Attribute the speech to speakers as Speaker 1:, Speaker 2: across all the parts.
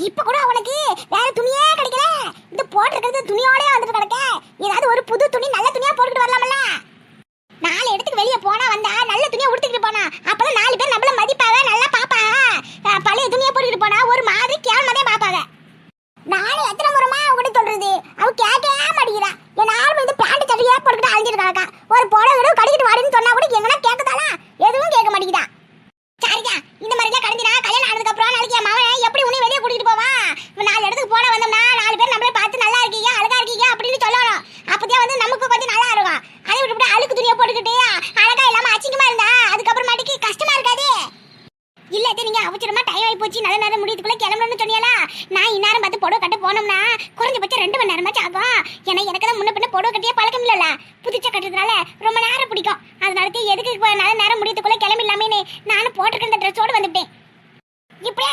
Speaker 1: இப்ப கூட உனக்கு வேற துணியே கிடைக்கல. இந்த போட்டிருக்கிறது துணியோடய வந்துட்டு கிடக்க. ஏதாவது ஒரு புது துணி நல்ல துணியா போட்டுட்டு வரலாம்ல. நாலு இடத்துக்கு வெளியே போனா வந்தா நல்ல துணியா உடுத்திக்கிட்டு போனா. அப்பதான் நாலு பேர் நம்மள மதிப்பாக நல்லா பாப்பாங்க பழைய துணியை போட்டுக்கிட்டு போனா ஒரு மாதிரி கேவலமாதே பாப்பாங்க நானே எத்தனை முறமா அவகிட்ட சொல்றது அவ கேட்கவே மாட்டேங்கிறா. என் ஆள் இந்த பேண்ட் சட்டையே போட்டுக்கிட்டு அழிஞ்சிட்டு ஒரு புடவை கடிக்கிட்டு வாடின்னு சொன்னா கூட எங்கன்னா கேட்கதாளா எதுவும் கேட்க மாட்டேங்கிறான் சரிக்கா இந்த மாதிரிலாம் கடந்தினா கல்யாணம் ஆனதுக்கு அப்புறம் நாளைக்கு என் மகன் எப்படி உன்னை வெளியே கூட்டிட்டு போவான் இப்ப நாலு இடத்துக்கு போன வந்தோம்னா நாலு பேர் நம்மளே பார்த்து நல்லா இருக்கீங்க அழகா இருக்கீங்க அப்படின்னு சொல்லணும் அப்பதான் வந்து நமக்கு கொஞ்சம் நல்லா இருக்கும் அதை விட்டுவிட்டு அழுக்கு துணியை போட்டுக்கிட்டு அழகா இல்லாம அசிங்கமா இருந்தா அதுக்கப்புறமாட்டிக்கு கஷ்டமா இருக்காது இல்ல அத்தை, நீங்க அவசரமா டைம் ஆகி போச்சு நல்ல நேரம் முடியதுக்குள்ள கிளம்பணும்னு சொன்னீங்களா நான் இந்நேரம் பார்த்து புடவை கட்ட போனோம்னா குறைஞ்சபட்சம் ரெண்டு மணி நேரமாச்சும் ஆகும் ஏன்னா எனக்கு தான் முன்ன பின்ன புடவை கட்டியே பழக்கம் இல்லல புதுச்சா கட்டுறதுனால ரொம்ப நேரம் பிடிக்கும் அதனால தான் எதுக்கு இப்ப நல்ல நேரம் முடியதுக்குள்ள கிளம்பிடலாமேன்னு நானும் போட்டிருக்க இந்த ட்ரெஸ்ஸோட வந்துட்டேன் இப்படியே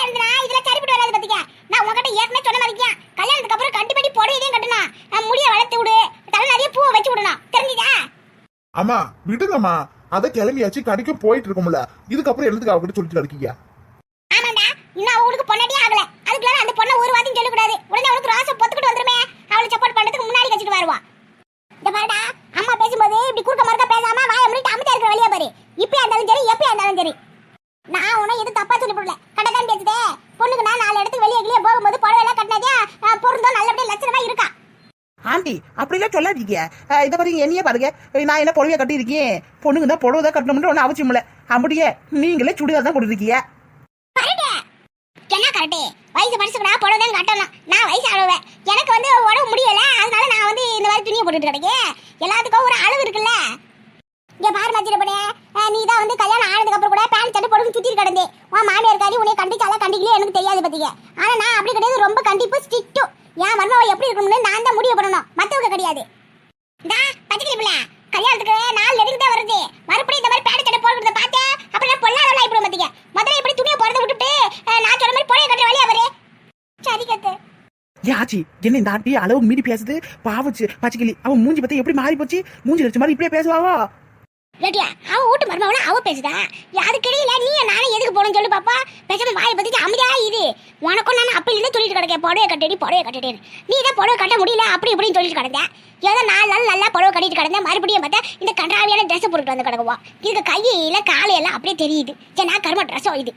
Speaker 1: இருந்தா இதுல சரிப்பட்டு வராது பாத்தீங்க? நான் உங்ககிட்ட ஏற்கனவே சொன்ன மாதிரியா கல்யாணத்துக்கு அப்புறம் கண்டிப்படி புடவையும் கட்டணும் நான் முடிய வளர்த்து விடு. தலை நிறைய பூவை வச்சு விடணும். தெரிஞ்சுதா?
Speaker 2: அம்மா விடுங்கம்மா. அத கிளம்பியாச்சு கடைக்கு போயிட்டு இருக்கோம்ல. இதுக்கப்புறம் எழுதுக்கு அவகிட்ட சொல்லிட்டு இருக்கீங்க
Speaker 1: ஆமாண்டா இன்னும் அவளுக்கு பொண்டாட்டியே ஆகல. அதுக்குள்ள அந்த பொண்ணை ஒரு வார்த்தையும் சொல்லக்கூடாது. உடனே அவளுக்கு ராசை பொத்துக்கிட்டு வந்துருமே. அவளை சப்போர்ட் பண்றதுக்கு முன்னாடி வச்சுட்டு வருவா. இந்த பாருடா அம்மா பேசும்போது இப்படி குறுக்க மறுக்க பேசாம வாய முடிட்டு அமைதியா இருக்கிற வழியா பாரு. இப்பயா இருந்தாலும் சரி எப்பயா இருந்தாலும் சரி. நான் உன எதுவும் தப்பா சொல்லி போடல கடைதான் பேசுதே. பொண்ணுக்கு நான் நாலு இடத்துக்கு வெளியே வெளியே போகும்போது புடவை எல்லாம் கட்டினதே பொருந்தும் நல்லபடியா லட்சணமா இருக்கா?
Speaker 3: ஆண்டி அப்படிலாம் சொல்லாதீங்க. இதை பாருங்க என்னையே பாருங்க. நான் என்ன புடவைய கட்டியிருக்கேன்? பொண்ணுங்க தான் புடவை தான் கட்டணும்னு ஒன்றும் அவசியம் இல்லை. அப்படியே நீங்களே சுடிதார் தான் கொடுத்துருக்கீங்க
Speaker 1: என்ன கரெக்டு வயசு மனுஷுக்கு நான் புடவை தான் கட்டணும். நான் வயசு அளவேன் எனக்கு வந்து உடம்பு முடியல. அதனால நான் வந்து இந்த மாதிரி துணியை போட்டுட்டு கிடைக்கேன். எல்லாத்துக்கும் ஒரு அளவு இருக்குல்ல. இங்க பாரு மச்சிட பண்ணே. நீ தான் வந்து கல்யாணம் ஆனதுக்கு அப்புறம் கூட பேண்ட் சட்டை போட்டு சுத்தி கிடந்தே. உன் மாமியார் காரி உன்னை கண்டிச்சாலா கண்டிக்கலையே எனக்கு தெரியாது பத்திக்க ஆனா நான் அப்படி கிடையாது ரொம்ப கண்டிப்பு ஸ்ட்ரிக்ட் என் மருமவ எப்படி இருக்கணும்னு நான் தான் முடிவு பண்ணணும். மத்தவங்க கிடையாது. டா பச்சை பிள்ளை. கல்யாணத்துக்கு நாலு நெடுக்கு தான் வருது. மறுபடியும் இந்த மாதிரி பேண்ட் சட்டை போட்டுக்கிறத பார்த்தேன் அப்புறம் பொல்லாதவளா இப்படி பத்திக்க முதல்ல எப்படி துணியை போறதை விட்டுட்டு நான் சொன்ன மாதிரி புடவை கட்டுற வழியா வரு சரி கத்து
Speaker 3: ஆச்சி என்ன இந்த ஆண்டி அளவுக்கு மீறி பேசுது? பாவச்சு பச்சைக்கிளி. அவன் மூஞ்சி பத்தி எப்படி மாறி போச்சு மூஞ்சி அடிச்ச மாதிரி இப்படியே பேசுவாவா?
Speaker 1: ரெட்டியா அவ வீட்டு மருமவள அவ பேசுதா? அதுக்கு நீ நானும் எதுக்கு போகணும்னு சொல்லு பாப்பா. பேசாம வாயை பத்திட்டு அமைதியா இது உனக்கும் நான் அப்படி இருந்து சொல்லிட்டு கிடக்க புடவை கட்டடி புடவை கட்டடி நீ தான் புடவை கட்ட முடியல அப்படி இப்படின்னு சொல்லிட்டு கிடந்தேன் ஏதோ நாலு நாள் நல்லா புடவை கட்டிட்டு கிடந்தேன் மறுபடியும் பார்த்தா இந்த கன்றாவியான ட்ரெஸ் போட்டுட்டு வந்து கிடக்குவோம் இதுக்கு கையில காலையெல்லாம் அப்படியே தெரியுது. சரி நான் கரும ட்ரெஸ்ஸோ இது.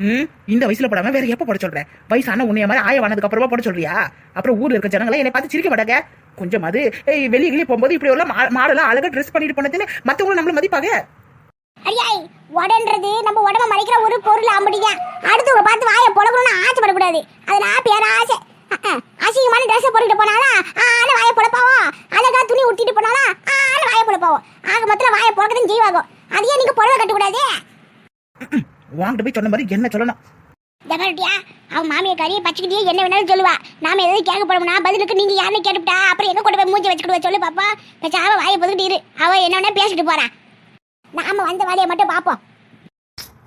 Speaker 3: ம் இந்த வயசுல போடாம வேற எப்ப போட சொல்ற? வயசான உன்னைய மாதிரி ஆய வந்ததுக்கு அப்புறமா போட சொல்றியா? அப்புறம் ஊர்ல இருக்க ஜனங்களை என்னை பார்த்து சிரிக்க மாட்டாங்க. கொஞ்சம் அது. வெளியே வெளியே போகும்போது இப்படி எல்லாம் மா- மாடெல்லாம் அழகா ட்ரெஸ் பண்ணிட்டு போனதுன்னு மத்தவங்களும் நம்மள மதிப்பாங்க.
Speaker 1: ஐயாய் உடன்றது நம்ம உடம்ப மறைக்கிற ஒரு பொருள் ஆம்படியா அடுத்தவங்க பார்த்து வாயை பொழக்கணும்னு ஆசைப்படக்கூடாது. அது நான் அஹ், அஹ். அசிங்கமான ட்ரெஸ் போட்டுட்டு போனாலும் ஆன வாயை பொழப்பாவோ? அழகா துணி உடுத்திட்டு போனாலும் ஆன வாயை பொழப்பாவோ? ஆக மொத்தம் வாயை பொழக்கதும் ஜீவாகும் அதையே நீங்க புடவை கட்டக்கூடாது.
Speaker 3: வாங்கிட்டு போய் சொன்ன மாதிரி என்ன சொல்லணும்?
Speaker 1: தபாட்டியா அவன் மாமியை கறி பச்சைக்கிட்டே என்ன வேணாலும் சொல்லுவா. நாம எதாவது கேட்க போறோம்னா பதிலுக்கு நீங்க யாருன்னு கேட்டுவிட்டா அப்புறம் எங்க கொண்டு போய் மூஞ்சி வச்சுக்கிட்டு சொல்லு பாப்பா. பேசாம வாயை பொதுக்கிட்டு இரு. அவ என்ன வேணா பேசிட்டு போறா. நாம வந்த வேலையை மட்டும் பார்ப்போம்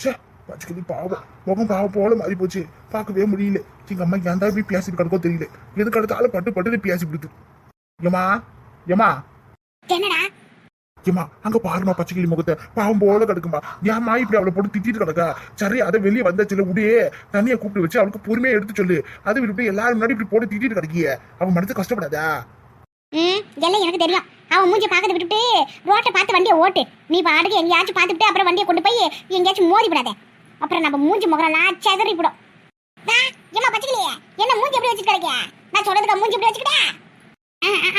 Speaker 2: ச்சே பச்சைக்கிளி பாவம். முகம் பாவம் போல மாறி போச்சு. பார்க்கவே முடியல. எங்க அம்மா ஏன்டா இப்படி பேசிட்டு கிடக்கோ தெரியல. எதுக்கு அடுத்தாலும் பட்டு பட்டு பேசி விடுது ஏமா ஏமா
Speaker 1: என்னடா?
Speaker 2: ஏமா அங்க பாருமா பச்சைக்கிளி முகத்தை. பாவம் போல கிடக்குமா ஏமா இப்படி அவளை போட்டு திட்டிட்டு கிடக்கா? சரி அதை வெளியே வந்தாச்சுல உடையே தண்ணியை கூப்பிட்டு வச்சு அவளுக்கு பொறுமையா எடுத்து சொல்லு. அதை விட்டு எல்லாரும் முன்னாடி இப்படி போட்டு திட்டிட்டு கிடக்கிய. அவன் மனசு கஷ்டப்படாதா?
Speaker 1: ம் எல்லாம் எனக்கு தெரியும். அவன் மூஞ்சி பார்க்கறது விட்டுட்டு ரோட்டை பார்த்து வண்டியை ஓட்டு. நீ பாட்டுக்கு எங்கேயாச்சும் பார்த்துட்டு அப்புறம் வண்டியை கொண்டு போய் எங்கேயாச்சும் மோதி விடாத. அப்புறம் நம்ம மூஞ்சி முகரெல்லாம் செதறி விடும் டா, பச்சைக்கிளியே என்ன மூஞ்சி எப்படி வச்சுட்டு கிடைக்க நான் சொல்றதுக்கு மூஞ்சி எப்படி வச்சுக்கிட்டா?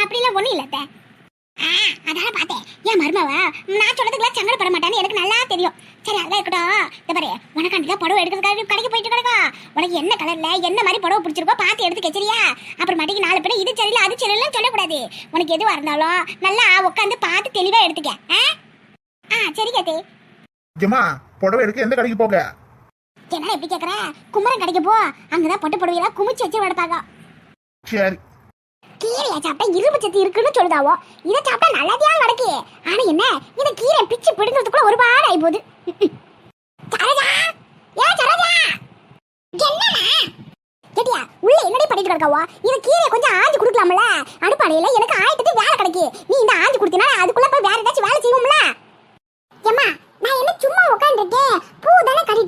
Speaker 1: அப்படிலாம் ஒண்ணும் இல்ல அதான பார்த்தேன். ஏன் மருமவ? நான் சொல்றதுக்குலாம் சங்கடப்பட மாட்டான்னு எனக்கு நல்லா தெரியும். சரி அதெல்லாம் இருக்கட்டும். இந்த பாரு உனக்காண்டி தான் புடவை எடுக்கிறதுக்காக கடைக்கு போயிட்டு கிடக்கா. உனக்கு என்ன கலர்ல என்ன மாதிரி புடவை பிடிச்சிருக்கோ பார்த்து எடுத்து கச்சரியா. அப்புறம் மாட்டிக்கு நாலு பேர் இது சரியில்லை அது சரியில்லைன்னு சொல்லக்கூடாது. உனக்கு எதுவாக இருந்தாலும் நல்லா உட்காந்து பார்த்து தெளிவா எடுத்துக்க. ஆ? சரி கத்தே
Speaker 2: ஏமா புடவை எடுக்க எந்த கடைக்கு போக?
Speaker 1: என்ன எப்படி கேட்குற குமரன் கடைக்கு போ. அங்கதான் பட்டு புடவையெல்லாம் குமிச்சு வச்சு வளர்த்தாங்க
Speaker 2: சரி.
Speaker 1: கீரையை சாப்பிட்டா இரும்பு சத்து இருக்குன்னு சொல்லுதாவோ? இதை சாப்பிட்டா நல்லதா நடக்கு ஆனா என்ன? இந்த கீரை பிச்சு பிடுங்கிறதுக்குள்ள ஒரு பாடு ஆகி போகுது சரோஜா! ஏ சரோஜா! என்னண்ணா கேட்டியா? உள்ள என்னடி பண்ணிட்டு கிடக்காவோ? இந்த கீரை கொஞ்சம் ஆஞ்சு கொடுக்கலாம்ல? அடுப்பாடையில எனக்கு ஆயிரத்துக்கு வேலை கிடைக்கு. நீ இந்த ஆஞ்சு கொடுத்தினா அதுக்குள்ள போய் வேற ஏதாச்சும் வேலை செய்வோம்ல? ஏம்மா நான் என்ன சும்மா உட்காந்துருக்கேன் பூ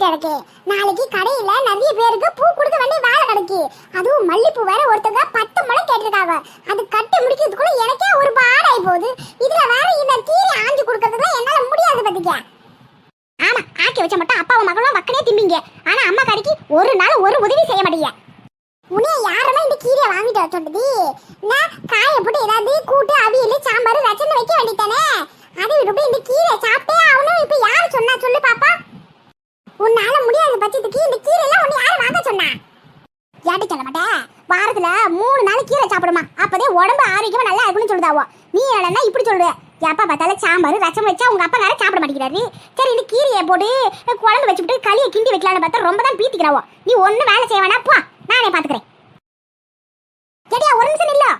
Speaker 1: தானே இருக்கு. நாளைக்கு கடையில நிறைய பேருக்கு பூ கொடுக்க வேண்டிய வேலை கிடக்கு. அதுவும் மல்லிப்பூ வேற ஒருத்தங்க பத்து முளை கேட்டிருக்காங்க. அது கட்டி முடிக்கிறதுக்குள்ள எனக்கே ஒரு பாடாய் போகுது. இதுல வேற இந்த கீரை ஆஞ்சு கொடுக்கறதுக்கு என்னால முடியாது பாத்துக்க. ஆமா ஆக்கி வச்ச மட்டும் அப்பாவும் மகளும் மக்களே திம்பிங்க. ஆனா அம்மா கடைக்கு ஒரு நாள் ஒரு உதவி செய்ய மாட்டீங்க. உன்னைய யாரெல்லாம் இந்த கீரையை வாங்கிட்டு வர நான் காய போட்டு ஏதாவது கூட்டு அவியல் சாம்பார் ரசம் வைக்க வேண்டித்தானே அதை விட்டு இந்த கீரை சாப்பிட்டே ஆகணும். இப்ப யார் சொன்னா? சொல்லு பாப்பா. உன்னால முடியாத பட்சத்துக்கு இந்த கீரை எல்லாம் உன்னை யாரு வாங்க சொன்னா? ஏட்டு சொல்ல மாட்டேன் வாரத்துல மூணு நாள் கீரை சாப்பிடுமா? அப்பதே உடம்பு ஆரோக்கியமா நல்லா இருக்கும்னு சொல்லுதாவோ. நீ என்னன்னா இப்படி சொல்லுவ. எப்பா பார்த்தாலும் சாம்பார் ரசம் வச்சா உங்க அப்பா நேரம் சாப்பிட மாட்டேங்கிறாரு. சரி இந்த கீரையை போட்டு குழம்பு வச்சுட்டு களியை கிண்டி வைக்கலாம்னு பார்த்தா ரொம்ப தான் பீத்திக்கிறாவோ. நீ ஒன்னும் வேலை செய்ய வேணா போ. நானே பாத்துக்கிறேன் கேட்டியா ஒரு நிமிஷம் இல்லை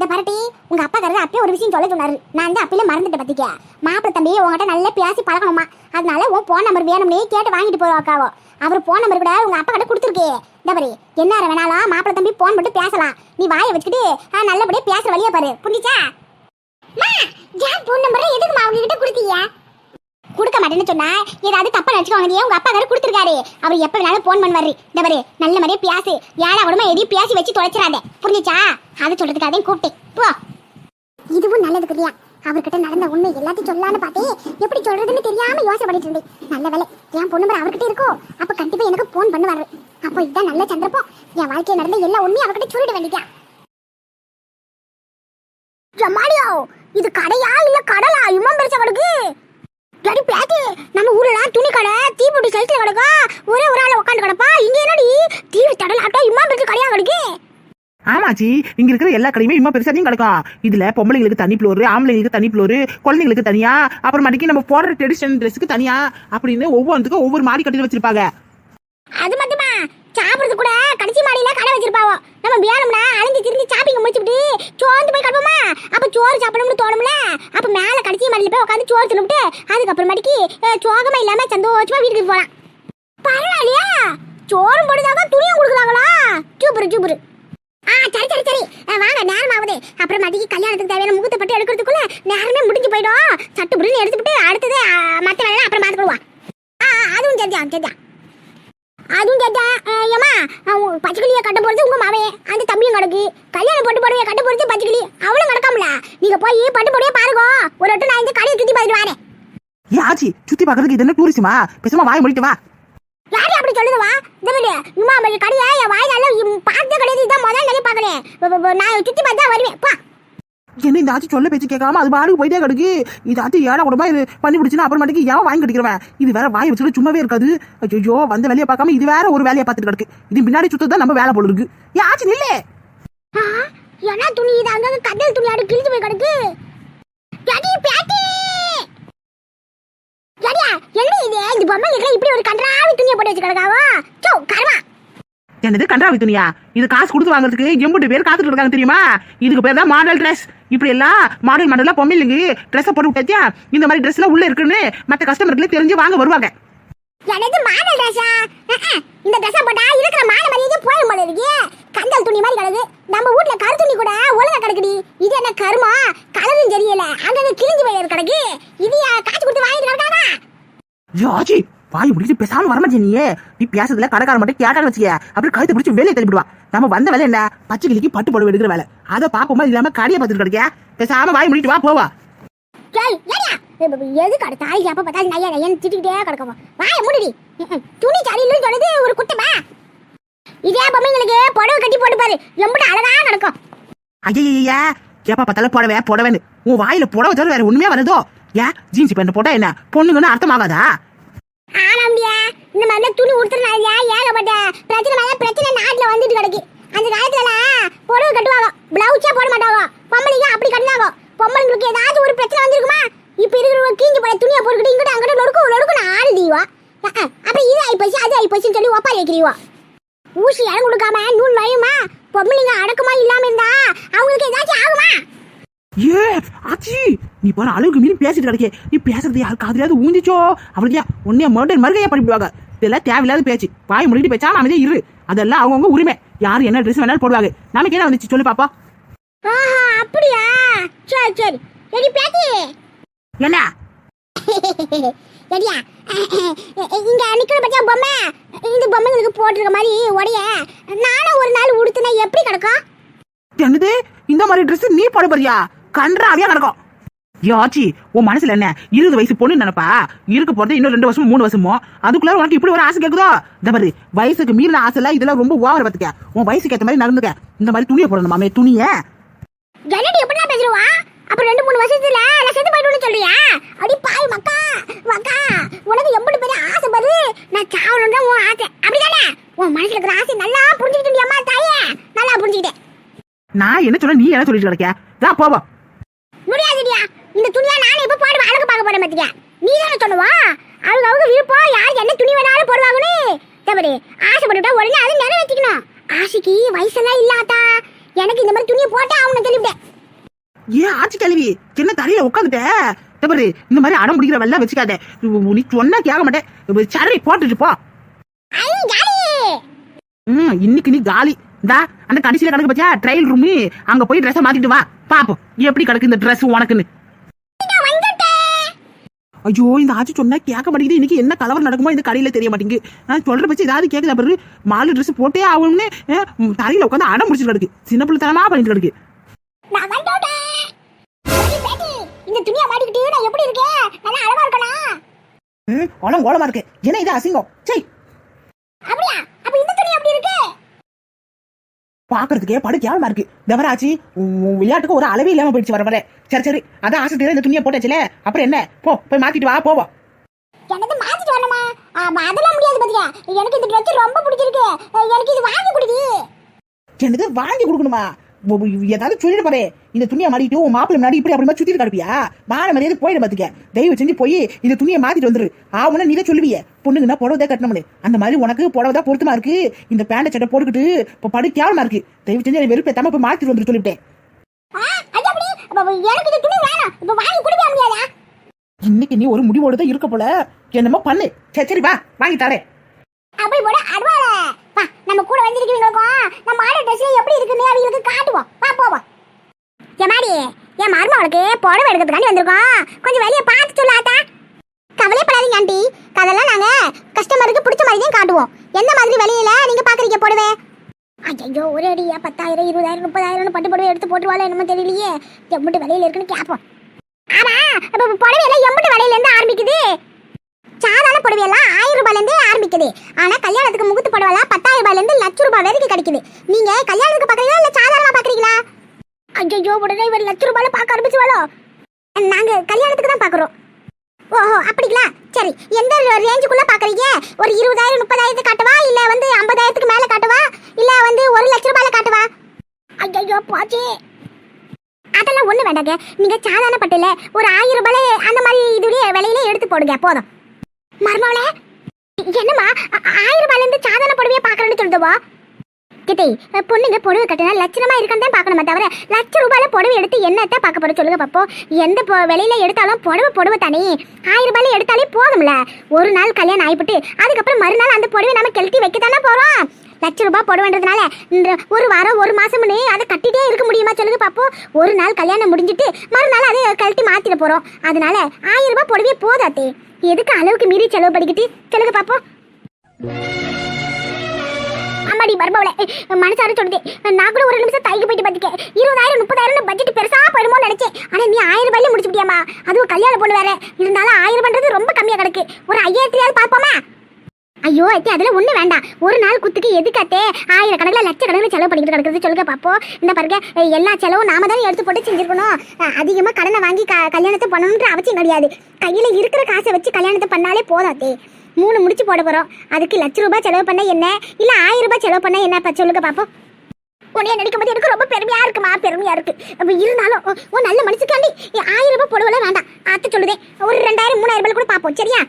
Speaker 1: இந்த பரட்டி உங்க அப்பா கருது அப்பயே ஒரு விஷயம் சொல்ல சொன்னாரு. நான் வந்து அப்பயில மறந்துட்டு பத்திக்க மாப்பிள்ள தம்பி உங்ககிட்ட நல்லா பேசி பழகணுமா? அதனால உன் போன் நம்பர் வேணும்னே கேட்டு வாங்கிட்டு போவாக்காவோ அவர் போன் நம்பர் கூட உங்க அப்பா கிட்ட கொடுத்துருக்கே. இந்த பாரு என்ன வேணாலும் மாப்பிள்ள தம்பி போன் மட்டும் பேசலாம். நீ வாயை வச்சுக்கிட்டு ஆ, நல்லபடியா பேசுற வழியா பாரு. புரிஞ்சுச்சா? ஏன் போன் நம்பரை எதுக்குமா அவங்க கிட்ட கொடுத்தீங்க? கொடுக்க மாட்டேன்னு சொன்னா ஏதாவது தப்பா நினைச்சுக்கோங்க உங்க அப்பா வேற கொடுத்துருக்காரு. அவர் எப்ப வேணாலும் போன் பண்ணுவாரு. இந்த பாரு நல்ல மாதிரியே பேசு யாரா உடம்பு எதையும் பேசி வச்சு தொலைச்சிடாத. புரிஞ்சுச்சா? அதை சொல்றதுக்காக கூப்பிட்டேன். போ. இதுவும் நல்லது இல்லையா அவர்கிட்ட நடந்த உண்மை எல்லாத்தையும் சொல்லலாம்னு பார்த்தே எப்படி சொல்றதுன்னு தெரியாம யோசனை பண்ணிட்டு இருந்தேன். நல்ல வேலை என் பொண்ணு நம்பர் அவர்கிட்ட இருக்கோ? அப்ப கண்டிப்பா எனக்கு போன் பண்ணுவாரு. அப்போ இதுதான் நல்ல சந்தர்ப்பம். என் வாழ்க்கையில் நடந்த எல்லா உண்மையும் அவர்கிட்ட சொல்லிட வேண்டியதா ஜமாடியோ இது கடையா இல்ல கடலா? இம்மா பெருசவனுக்கு சரி பேட்டி நம்ம ஊர்ல துணி கடை தீப்பொட்டி சைஸ்ல கிடக்கா. ஒரே ஒரு ஆள் உட்காந்து கிடப்பா. இங்க என்னடி? தீவு தடல் ஆட்டோ இம்மா பெருசு கடையா கிடக்கு.
Speaker 3: ஆமாச்சி இங்க இருக்கிற எல்லா கடையுமே இன்னும் பெருசாதையும் கிடக்கும் இதுல பொம்பளைங்களுக்கு தனி ஃப்ளோர் ஆம்பளைங்களுக்கு தனி ஃப்ளோர் குழந்தைங்களுக்கு தனியா அப்புறமாட்டிக்கு நம்ம போடுற ட்ரெடிஷனல் ட்ரெஸ்க்கு தனியா அப்படின்னு ஒவ்வொன்றுக்கும் ஒவ்வொரு மாடி கட்டி வச்சிருப்பாங்க.
Speaker 1: அது மட்டுமா? சாப்பிடுறது கூட கடைசி மாடியில கடை வச்சிருப்பாவோ. நம்ம வேணும்னா அலைஞ்சு திரிஞ்சு சாப்பிங்க முடிச்சுட்டு சோர்ந்து போய் கிடப்போமா? அப்ப சோறு சாப்பிடணும்னு தோணும்ல? அப்ப மேல கடைசி மாடியில போய் உட்காந்து சோறு தின்னுட்டு அதுக்கப்புறமேட்டுக்கு அஹ், சோகமா இல்லாம சந்தோஷமா வீட்டுக்கு போலாம். பரவாயில்லையா? சோறும் போடுதாங்க துணியும் கொடுக்குறாங்களா? Super super. ஆ சரி சரி சரி. வாங்க நேரம் ஆகுது அப்புறம் மதிக்கு கல்யாணத்துக்கு தேவையான முகூர்த்த பட்டு எடுக்கிறதுக்குள்ள நேரமே முடிஞ்சு போயிடும். சட்டு புரின்னு எடுத்துக்கிட்டு அடுத்தது மற்ற மத்த வேலை அப்புறம் பார்த்துக்குடுவோம். ஆ ஆ, அதுவும் சரிதான் சரிதான். அதுவும் கேட்டா ஏமா பச்சைக்கிளியை கட்ட போறது உங்க மாவே அந்த தம்பியும் கிடக்கு. கல்யாணம் பட்டு போடுவே கட்ட போறது பச்சைக்கிளி. அவளும் கிடக்காமல? நீங்க போய் பட்டு போடுவே பாருங்க. ஒரு வட்டம் நான் இந்த கடையை சுத்தி பார்த்துட்டு வரேன்
Speaker 3: ஏன் ஆச்சி சுத்தி பார்க்கறதுக்கு இது என்ன டூரிஸ்டுமா பேசாம வாய் முடிட்டு வா.
Speaker 1: யாரு அப்படி சொல்லுதுவா? வீடு இம்மா கடையை என் வாய் நல்லா பார்த்த கிடையாது. இதான் முதல் நிறைய பார்க்கறேன். நான் சுத்தி பார்த்து வருவேன். பா.
Speaker 3: என்ன இந்த ஆச்சு சொல்ல பேச்சு கேட்காம அது பாடுக்கு போயிட்டே கிடக்கு. இது ஆச்சு ஏழை கூடமா இது பண்ணி பிடிச்சினா அப்புறமாட்டிக்கு ஏன் வாங்கி கட்டிக்கிறவன் இது வேற வாய் வச்சுட்டு சும்மாவே இருக்காது. ஐயோ வந்த வேலையை பார்க்காம இது வேற ஒரு வேலையை பார்த்துட்டு கிடக்கு. இது பின்னாடி சுத்தம் தான் நம்ம வேலை போல இருக்கு. ஏன் ஆச்சு நில்லே?
Speaker 1: ஆ, என்ன துணி இது அங்க கதல் துணி ஆடு கிழிஞ்சு போய் கிடக்கு. பேட்டி பேட்டி! சரியா என்ன இது? இந்த பொம்மை இப்படி ஒரு கன்றாவி துணியை போட்டு வச்சு கிடக்காவோ? சோ கருமா
Speaker 3: என்னது கன்றாவி துணியா இது காசு கொடுத்து வாங்குறதுக்கு எம்புட்டு பேர் காத்துட்டு இருக்காங்க தெரியுமா? இதுக்கு பேர் தான் மாடல் ட்ரெஸ் இப்படி எல்லாம் மாடல் மாடலா பொம்மைங்க ட்ரெஸ்ஸை போட்டு விட்டாச்சியா இந்த மாதிரி ட்ரெஸ் எல்லாம் உள்ள இருக்குன்னு மற்ற கஸ்டமர்களுக்கு தெரிஞ்சு வாங்க வருவாங்க.
Speaker 1: எனது மாடல் ட்ரெஸ்ஸா இந்த ட்ரெஸ்ஸை போட்டா இருக்கிற மான மரியாதை போய் போல இருக்கு. கந்தல் துணி மாதிரி கிடக்கு. நம்ம வீட்ல கரு துணி கூட ஒழுங்கா கிடக்குடி. இது என்ன கருமா? கலரும் தெரியல அங்கங்க கிழிஞ்சு போய் கிடக்கு. இது காசு கொடுத்து வாங்கிட்டு கிடக்காதா?
Speaker 3: ஜாஜி வாய் முடிச்சு பேசாம வரமாட்டே நீ நீ பேசுறதுல கடைக்கார மட்டும் கேட்டான்னு வச்சுக்க. அப்படி கழுத்தை பிடிச்சி வெளியே தள்ளிவிடுவான் நம்ம வந்த வேலை என்ன? பச்சை கிளிக்கு பட்டு புடவை எடுக்கிற வேலை. அதை பார்ப்போமா இல்லாம கடையை பார்த்துட்டு கிடைக்க பேசாம வாய் முடிட்டு வா போவா.
Speaker 1: எது கடை தாய் எப்ப பார்த்தாலும் நையா நையன் திட்டிக்கிட்டே கிடக்கும்? வாய மூடிடி. துணி சரியில்லைன்னு சொன்னது ஒரு குட்டமா இதே பொம்மைங்களுக்கு புடவை கட்டி போட்டு பாரு எம்பிட்டு அழகா நடக்கும்.
Speaker 3: ஐயா ஏப்பா பார்த்தாலும் புடவை புடவைன்னு. உன் வாயில புடவை தவிர வேற ஒண்ணுமே வருதோ? ஏன்? ஜீன்ஸ் பேண்ட் போட்டா என்ன? பொண்ணுங்கன்னு அர்த்தமாகாதா?
Speaker 1: ஆமாம்டியா இந்த மாதிரி துணி உடுத்துறனாலயா ஏகப்பட்ட பிரச்சனை மேல பிரச்சனை நாட்டுல வந்துட்டு கிடக்கு. அந்த காலத்துல புடவை கட்டுவாங்க. பிளவுஸே போட மாட்டாங்க. பொம்பளைங்க அப்படி கட்டினாங்க. பொம்பளைங்களுக்கு ஏதாச்சும் ஒரு பிரச்சனை வந்திருக்குமா? இப்ப இருக்கிறவங்க கீஞ்சு போட துணியை போட்டுக்கிட்டு இங்கிட்ட அங்கிட்ட நொறுக்கு நொறுக்குன்னு ஆடு தீவா அப்போ இது ஆகி போச்சு அது ஆகி போச்சுன்னு சொல்லி ஒப்பாரி வைக்கிறீவா. ஊசி இடம் கொடுக்காம நூல் வழியுமா? பொம்பளைங்க அடக்கமா இல்லாம இருந்தா அவங்களுக்கு ஏதாச்சும் ஆகுமா?
Speaker 3: ஏ ஆச்சி. நீ பாரு அளவுக்கு மீறி பேசிட்டு கிடைக்க நீ பேசுறது யார் காதுலயாவது ஊந்திச்சோ? அப்படியா உன்னைய மர்டர் மறுகையா பண்ணிவிடுவாங்க. இதெல்லாம் தேவையில்லாத பேச்சு. வாய் முடிட்டு பேச்சா அமைதியா இரு. அதெல்லாம் அவங்கவுங்க உரிமை. யார் என்ன ட்ரெஸ் வேணாலும் போடுவாங்க. நமக்கு என்ன வந்துச்சு? சொல்லு பாப்பா.
Speaker 1: அப்படியா? சரி சரி. சரி பேட்டி
Speaker 3: என்ன?
Speaker 1: எடியா இங்க நிக்கிற பத்தியா பொம்மை? இந்த பொம்மைங்களுக்கு போட்டிருக்க மாதிரி உடைய. நானும் ஒரு நாள் உடுத்துனா எப்படி கிடக்கும்?
Speaker 3: என்னது? இந்த மாதிரி Dress நீ போட போறியா? கன்றாவியா கிடக்கும். யாச்சி உன் மனசுல என்ன? இருபது வயசு பொண்ணு நினைப்பா? இருக்க போறது இன்னும் ரெண்டு வருஷமோ மூணு வருஷமோ? அதுக்குள்ள உனக்கு இப்படி ஒரு ஆசை கேக்குதோ? இந்த மாதிரி வயசுக்கு மீறின ஆசை எல்லாம் இதெல்லாம் ரொம்ப ஓவர் பாத்துக்க. உன் வயசுக்கு ஏத்த மாதிரி நடந்துக்க. இந்த மாதிரி துணியை போடணும் மாமே துணிய.
Speaker 1: என்னடி எப்படிலாம் பேசுறவா? அப்புறம் ரெண்டு மூணு வருஷத்துல நான் செத்து போயிடுன்னு சொல்றியா? அடி பாய் மக்கா மக்கா உனக்கு எம்பது பெரிய ஆசை பாரு. நான் சாவணும் தான் உன் ஆசை. அப்படிதானே? உன் மனசுல இருக்கிற ஆசை நல்லா புரிஞ்சுக்கிட்டு அம்மா தாயே? நல்லா புரிஞ்சுக்கிட்டேன்.
Speaker 3: நான் என்ன சொல்ல நீ என்ன சொல்லிட்டு கிடக்க தான் போவோம்.
Speaker 1: இந்த துணியா நானே இப்ப போடுவேன் அழகு பார்க்க போறேன் பாத்தியா? நீ தானே சொல்லுவா? அவங்க அவங்க விருப்பம் யார் என்ன துணி வேணாலும் போடுவாங்கன்னு? தவறு ஆசைப்பட்டுட்டா உடனே அதை நிறைவேற்றிக்கணும். ஆசைக்கு வயசெல்லாம் இல்லாதா? எனக்கு இந்த மாதிரி துணியை போட்டா அவங்க சொல்லிவிட்டேன்.
Speaker 3: ஏன் ஆச்சு கேள்வி? என்ன தலையில உட்காந்துட்ட? பாரு இந்த மாதிரி அடம் முடிக்கிற வெள்ளம் வச்சுக்காத. நீ சொன்னா கேட்க மாட்டேன். சரி போட்டுட்டு போ. ம் இன்னைக்கு நீ காலி. இந்தா அந்த கடைசியில கிடக்கு பத்தியா? ட்ரையல் ரூமு அங்க போய் ட்ரெஸ்ஸை மாத்திட்டு வா. பாப்போம். எப்படி கிடக்கு இந்த Dress உனக்குன்னு. ஐயோ இந்த ஆச்சி சொன்னா கேட்க மாட்டேங்குது. இன்னைக்கு என்ன கலவர் நடக்குமோ இந்த கடையில தெரிய மாட்டேங்குது. நான் சொல்ற பட்சம் ஏதாவது கேட்குதா பாரு? மாலு Dress போட்டே ம், தலையில உட்காந்து அடம் முடிச்சுட்டு கிடக்கு. சின்ன பிள்ளைத்தனமா பண்ணிட்டு கிடக்கு.
Speaker 1: இந்த துணியை மாட்டிக்கிட்டு நான் எப்படி இருக்கேன்? நல்லா அழகா இருக்கனா
Speaker 3: ம், கோலம் கோலமா இருக்கு. என்ன இது அசிங்கம்? சரி
Speaker 1: அப்படியா அப்ப இந்த துணி எப்படி இருக்கு
Speaker 3: பாக்குறதுக்கே படு கேவலமா இருக்கு. தவறாச்சு உன் விளையாட்டுக்கு ஒரு அளவே இல்லாம போயிடுச்சு வர வர. சரி சரி. அதான் ஆசை தீர இந்த துணியை போட்டாச்சுல அப்புறம் என்ன? போ போய் மாத்திட்டு வா போவோம்.
Speaker 1: எனக்கு மாத்திட்டு வரணுமா? அதெல்லாம் முடியாது பாத்தியா? எனக்கு இந்த ட்ரெஸ் ரொம்ப பிடிச்சிருக்கு. எனக்கு இது வாங்கி கொடுடி.
Speaker 3: என்னது? வாங்கி கொடுக்கணுமா? ஏதாவது சொல்லிட்டு பாரு. இந்த துணியை மாட்டிட்டு உன் மாப்பிள்ளை முன்னாடி இப்படி அப்புறமா சுத்திட்டு கிடப்பியா? மான மரியாதை போயிட பாத்துக்க. தயவு செஞ்சு போய் இந்த துணியை மாத்திட்டு வந்துரு. ஆவுனா நீ தான் சொல்லுவிய. பொண்ணுங்கன்னா புடவை கட்டணும்னு. அந்த மாதிரி உனக்கு புடவை தான் பொருத்தமா இருக்கு? இந்த பேண்ட சட்டை போட்டுக்கிட்டு இப்போ படு கேவலமா இருக்கு. தயவு செஞ்சு என்னை வெறுப்பேத்தாம போய் மாத்திட்டு வந்துரு சொல்லிவிட்டேன்.
Speaker 1: எனக்கு
Speaker 3: இன்னைக்கு நீ ஒரு முடிவோட தான் இருக்க போல. என்னமோ பண்ணு. சரி சரி வா. வாங்கி தரேன்.
Speaker 1: அப்படி போட அருவாள. நம்ம கூட வந்திருக்கீங்களுக்கும் நம்ம ஆட ட்ரெஸ்ல எப்படி இருக்குன்னு அவங்களுக்கு காட்டுவோம். வா போவோம். ஏமாடி என் மருமகளுக்கு புடவை எடுக்கிறதுக்காண்டி வந்திருக்கோம். கொஞ்சம் வெளியே பார்த்து சொல்லாத்தா கவலைப்படாதீங்க ஆண்டி. அதெல்லாம் நாங்க கஸ்டமருக்கு பிடிச்ச மாதிரி தான் காட்டுவோம். எந்த மாதிரி வெளியில நீங்க பாக்குறீங்க புடவை? ஐயோ ஒரு அடியா பத்தாயிரம் இருபதாயிரம் முப்பதாயிரம் பட்டு புடவை எடுத்து போட்டுருவாளோ என்னமோ தெரியலையே. எம்பிட்டு விலையில இருக்குன்னு கேட்போம் ஆமா இப்போ புடவையெல்லாம் எம்பிட்டு விலையில ஆரம்பிக்குது. சாதாரண புடவையெல்லாம் ஆயிரம் ரூபாயிலேருந்தே ஆரம்பிக்குது. ஆனா கல்யாணத்துக்கு முகூர்த்த புடவைலாம் பத்தாயிரம் ரூபாயிலேருந்து லட்ச ரூபாய் வரைக்கும் கிடைக்குது. நீங்க கல்யாணத்துக்கு பாக்குறீங்களா இல்ல சாதாரணமா பாக்குறீங்களா ஐயோ உடனே இவர் லட்ச ரூபாயில பார்க்க ஆரம்பிச்சுவாளோ? நாங்க கல்யாணத்துக்கு தான் பாக்குறோம் ஓஹோ அப்படிங்களா? சரி எந்த ரேஞ்சுக்குள்ள பாக்குறீங்க ஒரு இருபதாயிரம் முப்பதாயிரத்து காட்டவா? இல்ல வந்து ஐம்பதாயிரத்துக்கு மேல காட்டவா? இல்ல வந்து ஒரு லட்ச ரூபாயில காட்டவா? ஐயோ போச்சு. அதெல்லாம் ஒண்ணு வேண்டாங்க. நீங்க சாதாரண பட்டுல ஒரு ஆயிரம் ரூபாய் அந்த மாதிரி இதுலயே விலையில எடுத்து போடுங்க போதும். மர்மவளே என்னம்மா ஆயிரம் ரூபாயில இருந்து சாதாரண புடவையை பாக்குறேன்னு சொல்லுதுவா? கிட்டே பொண்ணுங்க புடவை கட்டினா லட்சணமா இருக்கான்னு தான் பார்க்கணுமே தவிர லட்ச ரூபாயில புடவை எடுத்து என்னத்த பார்க்க போற சொல்லுங்க பாப்போ எந்த பொ- எடுத்தாலும் புடவை புடவை தானே. ஆயிரம் ரூபாயில எடுத்தாலே போதும்ல. ஒரு நாள் கல்யாணம் ஆயிப்பட்டு அதுக்கப்புறம் மறுநாள் அந்த புடவை நம்ம கெளுத்தி வைக்க தானே போறோம். லட்ச ரூபாய் போடுவேன்றதுனால இந்த ஒரு வாரம் ஒரு மாசம்னு அதை கட்டிட்டே இருக்க முடியுமா சொல்லுங்க பாப்போம். ஒரு நாள் கல்யாணம் முடிஞ்சிட்டு மறுநாள் அதை கழட்டி மாத்திட போறோம். அதனால ஆயிரம் ரூபாய் புடவையே போதாத்தே. எதுக்கு அளவுக்கு மீறி செலவு படிக்கிட்டு? சொல்லுங்க பாப்போம். அம்மாடி மர்மவளே. மனசார சொல்லுது. நான் கூட ஒரு நிமிஷம் தைக்கு போயிட்டு பார்த்துக்க இருபதாயிரம் முப்பதாயிரம் பட்ஜெட் பெருசா போயிடுமோ நினைச்சேன். ஆனா நீ ஆயிரம் ரூபாயில முடிச்சு முடியாமா அதுவும் கல்யாணம் பொண்ணு வேற. இருந்தாலும் ஆயிரம் பண்றது ரொம்ப கம்மியா கிடக்கு. ஒரு ஐயாயிரத்துலயாவது பார்ப்போமா? ஐயோ அத்தே அதுல ஒண்ணு வேண்டாம். ஒரு நாள் குத்துக்கு ஆயிரம் அத்தே? லட்ச லட்சக்கணக்கில் செலவு பண்ணிட்டு கிடக்குறது சொல்லுங்க பார்ப்போம் இந்த பாருங்க எல்லா செலவும் நாம தான் எடுத்து போட்டு செஞ்சிருக்கணும். அஹ் அதிகமா கடனை வாங்கி க- கல்யாணத்தை பண்ணணுன்ற அவசியம் கிடையாது. கையில இருக்கிற காசை வச்சு கல்யாணத்தை பண்ணாலே போதும் மூணு முடிச்சு போட போறோம். அதுக்கு லட்ச ரூபாய் செலவு பண்ண என்ன? இல்ல ஆயிரம் ரூபாய் செலவு பண்ண என்ன? பச்சை சொல்லுங்க பாப்போம். உன்னைய நினைக்கும் போது எனக்கு ரொம்ப பெருமையா இருக்குமா? பெருமையா இருக்கு. அப்ப இருந்தாலும் ஓ நல்ல மனுஷக்காண்டி ஆயிரம் ரூபாய் போடுவல வேண்டாம். அத்தை சொல்லுதே. ஒரு ரெண்டாயிரம் மூணாயிரம் ரூபாய் கூட பாப்போம். சரியா?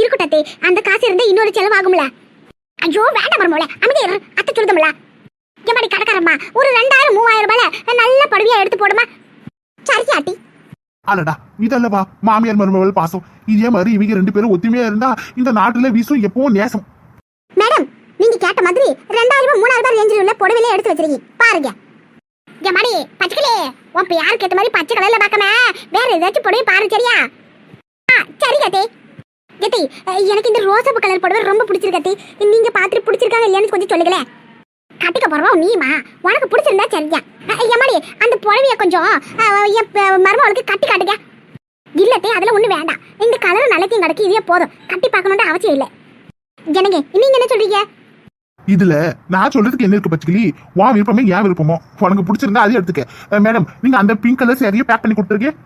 Speaker 1: இருக்கட்டே அந்த காசு இருந்தா இன்னொரு செலவாகும்ல. ஐயோ வேண்டாம் மருமோல அமைதி அத்த அத்தை சொல்லுதும்ல. எம்மாடி கடைக்காரம்மா. ஒரு ரெண்டாயிரம் மூவாயிரம் ரூபாயில நல்ல படுவியா எடுத்து போடுமா? சரி ஆட்டி
Speaker 2: அலடா இதல்லவா? மாமியார் மருமகள் பாசம். இதே மாதிரி இவங்க ரெண்டு பேரும் ஒத்துமையா இருந்தா இந்த நாட்டுல வீசும் எப்பவும் நேசம்.
Speaker 1: மேடம் நீங்க கேட்ட மாதிரி ரெண்டாயிரம் ரூபாய் மூணாயிரம் ரூபாய் ரேஞ்சில் உள்ள புடவையில எடுத்து வச்சிருக்கீங்க. பாருங்க. எம்மாடி பச்சைக்கிளே. உன் யாருக்கு ஏத்த மாதிரி பச்சை கலர்ல பார்க்காம வேற ஏதாச்சும் புடவை பாரு சரியா? ஆ சரி கத்தே. கத்தி எனக்கு இந்த ரோசப்பு கலர் புடவை ரொம்ப பிடிச்சிருக்கு கத்தி. நீங்க பார்த்துட்டு பிடிச்சிருக்காங்க இல்லையான்னு கொஞ்சம் சொல்லுங்களேன். கட்டிக்க போறோம் நீமா உனக்கு பிடிச்சிருந்தா சரியா. எம்மாடி அந்த புடவைய கொஞ்சம் என் மருமகளுக்கு கட்டி காட்டுங்க. இல்லத்தே அதுல ஒண்ணு வேண்டாம். இந்த கலர் நல்லத்தையும் கிடைக்கு இதே போதும். கட்டி பார்க்கணும்னு அவசியம் இல்லை. ஜனங்க நீங்க என்ன சொல்றீங்க?
Speaker 2: இதுல நான் சொல்றதுக்கு என்ன இருக்கு பச்சைக்கிளி? வா விருப்பமே ஏன் விருப்பமோ? உனக்கு பிடிச்சிருந்தா அதையும் எடுத்துக்க. மேடம் நீங்க அந்த பிங்க் கலர் சேரியை பேக் பண்ணி கொடுத்துருக்கேன்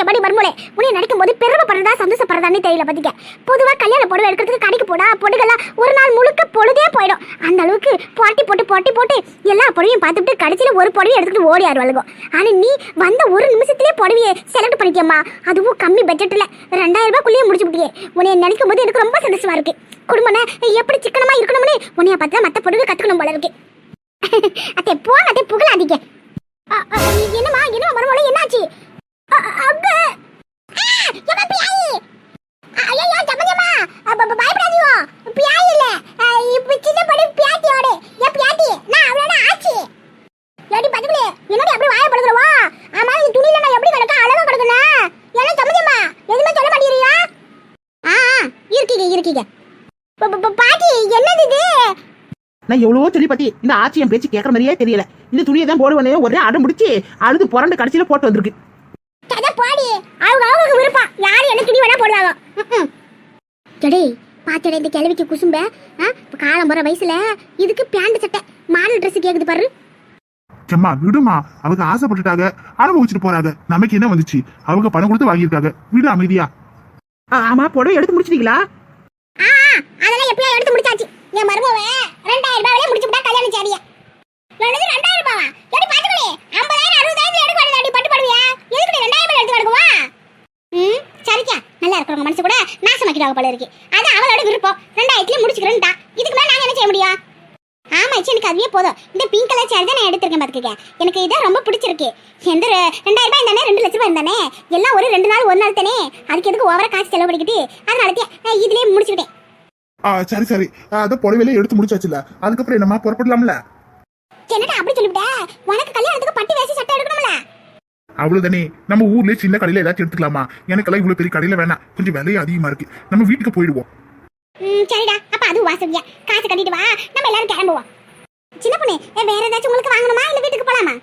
Speaker 1: எப்படி மர்மூலே உனியை நடிக்கும் போது பெருமைப்படுறதா சந்தோஷப்படுறதான்னு தெரியல பாத்தீங்க பொதுவா கல்யாண புடவை எடுக்கிறதுக்கு கடைக்கு போனா பொடுகெல்லாம் ஒரு நாள் முழுக்க பொழுதே போயிடும். அந்த அளவுக்கு போட்டி போட்டு போட்டி போட்டு எல்லா புடவையும் பார்த்துட்டு கடைசியில ஒரு புடவையை எடுத்துட்டு ஓடி ஆடுவாளுங்க. ஆனா நீ வந்த ஒரு நிமிஷத்துலயே புடவையை செலக்ட் பண்ணிக்கம்மா அதுவும் கம்மி பட்ஜெட்ல ரெண்டாயிரம் ரூபாய்க்குள்ளேயே முடிச்சு விட்டியே உன்னை நினைக்கும் போது எனக்கு ரொம்ப சந்தோஷமா இருக்கு. குடும்பம்னா எப்படி சிக்கனமா இருக்கணும்னு உன்னைய பார்த்தா மற்ற புடவை கத்துக்கணும் போல இருக்கு. அத்தை போன அத்தை புகழாதீங்க. என்னமா அ, என்னம்மா என்னம்மா என்னாச்சு? ஆ, பியாயி. இப்ப நான் ஆச்சி. இந்த எப்படி என்ன ஆ, இருக்கீங்க, இருக்கீங்க. பாட்டி,
Speaker 3: நான் எவ்வளவோ சொல்லி பத்தி இந்த ஆட்சி என் பேச்சு கேட்கற மாதிரியே தெரியல இந்த துணியை தான் போடுவேனே ஒரே அடம் முடிச்சு அழுது புரண்டு கடைசியில போட்டு வந்திருக்கு
Speaker 1: விருப்பம் யார் என்ன துணி வேணா போடுவாங்க. எடே பாத்தடே இந்த கிழவிக்கு குசும்ப? இப்ப காலம் போற வயசுல இதுக்கு பேண்ட் சட்டை மாடல் Dress கேக்குது பாரு.
Speaker 2: செம்மா விடுமா. அவங்க ஆசைப்பட்டுட்டாங்க. அனுபவிச்சுட்டு போறாங்க. நமக்கு என்ன வந்துச்சு? அவங்க பணம் கொடுத்து வாங்கியிருக்காங்க. விடு அமைதியா.
Speaker 3: ஆமா புடவை எடுத்து முடிச்சிட்டீங்களா?
Speaker 1: அதெல்லாம் எப்பயோ எடுத்து முடிச்சாச்சு. என் மருமவ ரெண்டாயிரம் ரூபாயிலே முடிச்சு விட்டா கல்யாணம் சாரியா என்னது ரெண்டாயிரம் ரூபாவா? எப்படி பாத்துக்கலே ஐம்பதாயிரம் அறுபதாயிரம் எடுக்க வேண்டியது அடி பட்டு படுவியா? எதுக்கு ரெண்டாயிரம் எடுத்து கிடக்குவா ம் சரிக்கா. நல்லா இருக்கிறவங்க மனசு கூட நாசமாக்கிடுவாங்க போல இருக்கு. அது அவளோட விருப்பம். ரெண்டாயிரத்துலயே முடிச்சுக்கிறேன்டா. இதுக்கு மேலே நாங்கள் என்ன செய்ய முடியும்? ஆமா இச்சி எனக்கு அதுவே போதும். இந்த பிங்க் கலர் சேர் தான் நான் எடுத்திருக்கேன் பாத்துக்கங்க. எனக்கு இதான் ரொம்ப பிடிச்சிருக்கு. எந்த ரெண்டாயிரம் ரூபாய் தானே ரெண்டு லட்ச ரூபாய் தானே எல்லாம் ஒரு ரெண்டு நாள் ஒரு நாள் தானே? அதுக்கு எதுக்கு ஓவரா காசு செலவு பண்ணிக்கிட்டு? அதனால நான் இதுலயே முடிச்சுக்கிட்டேன்.
Speaker 2: ஆ சரி சரி. ஆ, அதான் புடவையில எடுத்து முடிச்சாச்சுல. அதுக்கப்புறம் என்னம்மா புறப்படலாம்ல
Speaker 1: என்னடா அப்படி சொல்லிவிட்ட உனக்கு கல்யாணத்துக்கு பட்டு வேசி சட்டை எடுக்கணும்ல
Speaker 2: அவ்வளவுதானே. நம்ம ஊர்லயே சின்ன கடையில ஏதாச்சும் எடுத்துக்கலாமா? எனக்கெல்லாம் இவ்வளவு பெரிய கடையில வேணாம். கொஞ்சம் விலையும் அதிகமா இருக்கு. நம்ம வீட்டுக்கு போயிடுவோம்.
Speaker 1: ம் சரிடா. அப்ப அது வாசவியா காசு கட்டிட்டு வா. நம்ம எல்லாரும் கிளம்புவோம். சின்ன பொண்ணு ஏ, வேற ஏதாச்சும் உங்களுக்கு வாங்கணுமா? இல்ல வீட்டுக்கு போலாமா?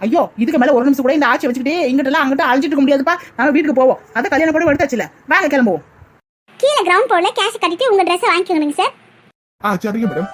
Speaker 3: ஐயோ இதுக்கு மேல ஒரு நிமிஷம் கூட இந்த ஆட்சி வச்சுக்கிட்டே இங்கிட்டலாம் அங்கிட்ட அழிஞ்சிட்டு இருக்க முடியாதுப்பா. நம்ம வீட்டுக்கு போவோம். அதான் கல்யாண புடவை எடுத்தாச்சுல வாங்க கிளம்புவோம்.
Speaker 1: கீழே கிரவுண்ட் போர்ட்ல கேஷ் கட்டிட்டு உங்க ட்ரெஸ் வாங்கிக்கோங்க சார்
Speaker 2: ஆ சரிங்க மேடம்